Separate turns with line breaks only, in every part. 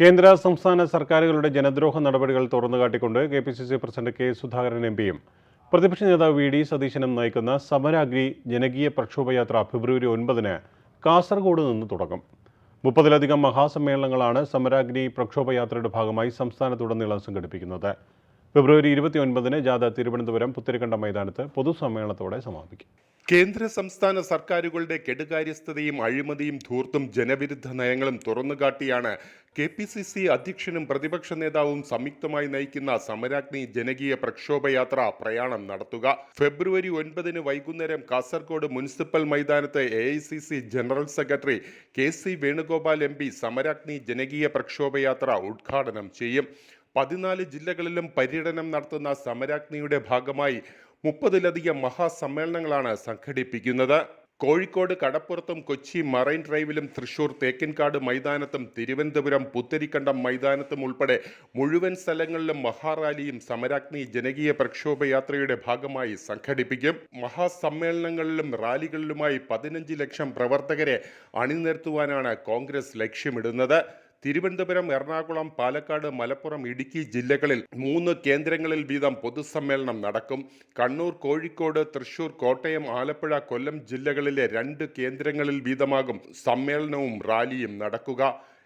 കേന്ദ്ര സംസ്ഥാന സർക്കാരുകളുടെ ജനദ്രോഹ നടപടികൾ തുറന്നുകാട്ടിക്കൊണ്ട് K P C C president K Sudhakaran M പിയും പ്രതിപക്ഷ നേതാവ് വി ഡി സതീശനും നയിക്കുന്ന സമരാഗ്നി ജനകീയ പ്രക്ഷോഭയാത്ര ഫെബ്രുവരി ഒൻപതിന് കാസർഗോഡ് നിന്ന് തുടങ്ങും മുപ്പതിലധികം മഹാസമ്മേളനങ്ങളാണ് സമരാഗ്നി പ്രക്ഷോഭയാത്രയുടെ ഭാഗമായി സംസ്ഥാനത്തുടനീളം സംഘടിപ്പിക്കുന്നത്. ഫെബ്രുവരി ഇരുപത്തിയൊൻപതിന് ജാഥ തിരുവനന്തപുരം പുത്തരിക്കണ്ട മൈതാനത്ത് പൊതുസമ്മേളനത്തോടെ സമാപിക്കും.
കേന്ദ്ര സംസ്ഥാന സർക്കാരുകളുടെ കെടുകാര്യസ്ഥതയും അഴിമതിയും ധൂർത്തും ജനവിരുദ്ധ നയങ്ങളും തുറന്നുകാട്ടിയാണ് കെ പി സി സി അധ്യക്ഷനും പ്രതിപക്ഷ നേതാവും സംയുക്തമായി നയിക്കുന്ന സമരാഗ്നി ജനകീയ പ്രക്ഷോഭയാത്ര പ്രയാണം നടത്തുക. ഫെബ്രുവരി ഒൻപതിന് വൈകുന്നേരം കാസർഗോഡ് മുനിസിപ്പൽ മൈതാനത്ത് A general secretary K C Venugopal M P Samaragni ജനകീയ പ്രക്ഷോഭയാത്ര ഉദ്ഘാടനം ചെയ്യും. പതിനാല് ജില്ലകളിലും പര്യടനം നടത്തുന്ന സമരാഗ്നിയുടെ ഭാഗമായി മുപ്പതിലധികം മഹാസമ്മേളനങ്ങളാണ് സംഘടിപ്പിക്കുന്നത്. കോഴിക്കോട് കടപ്പുറത്തും കൊച്ചി മറൈൻ ഡ്രൈവിലും തൃശൂർ തേക്കിൻകാട് മൈതാനത്തും തിരുവനന്തപുരം പുത്തരിക്കണ്ടം മൈതാനത്തും ഉൾപ്പെടെ മുഴുവൻ സ്ഥലങ്ങളിലും മഹാറാലിയും സമരാഗ്നി ജനകീയ പ്രക്ഷോഭയാത്രയുടെ ഭാഗമായി സംഘടിപ്പിക്കും. മഹാസമ്മേളനങ്ങളിലും റാലികളിലുമായി പതിനഞ്ച് ലക്ഷം പ്രവർത്തകരെ അണിനിരത്തുവാനാണ് കോൺഗ്രസ് ലക്ഷ്യമിടുന്നത്. തിരുവനന്തപുരം എറണാകുളം പാലക്കാട് മലപ്പുറം ഇടുക്കി ജില്ലകളിൽ മൂന്ന് കേന്ദ്രങ്ങളിൽ വീതം പൊതുസമ്മേളനം നടക്കും. കണ്ണൂർ കോഴിക്കോട് തൃശൂർ കോട്ടയം ആലപ്പുഴ കൊല്ലം ജില്ലകളിലെ രണ്ട് കേന്ദ്രങ്ങളിൽ വീതമാകും സമ്മേളനവും റാലിയും നടക്കുക.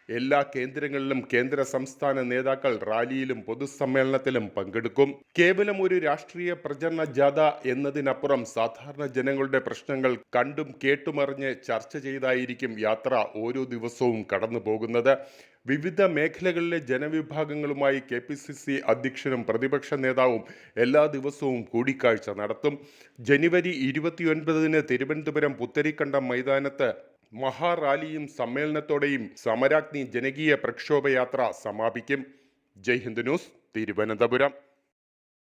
എല്ലാ കേന്ദ്രങ്ങളിലും കേന്ദ്ര സംസ്ഥാന നേതാക്കൾ റാലിയിലും പൊതുസമ്മേളനത്തിലും പങ്കെടുക്കും. കേവലം ഒരു രാഷ്ട്രീയ പ്രചരണ ജാഥ എന്നതിനപ്പുറം സാധാരണ ജനങ്ങളുടെ പ്രശ്നങ്ങൾ കണ്ടും കേട്ടുമറിഞ്ഞ് ചർച്ച ചെയ്തായിരിക്കും യാത്ര ഓരോ ദിവസവും കടന്നു പോകുന്നത്. വിവിധ മേഖലകളിലെ ജനവിഭാഗങ്ങളുമായി കെ പി സി സി അധ്യക്ഷനും പ്രതിപക്ഷ നേതാവും എല്ലാ ദിവസവും കൂടിക്കാഴ്ച നടത്തും. ജനുവരി ഇരുപത്തിയൊൻപതിന് തിരുവനന്തപുരം പുത്തരിക്കണ്ടം മൈതാനത്ത് മഹാറാലിയും സമ്മേളനത്തോടെയും സമരാഗ്നി ജനകീയ പ്രക്ഷോഭയാത്ര സമാപിക്കും. ജയ് ഹിന്ദ് ന്യൂസ് തിരുവനന്തപുരം.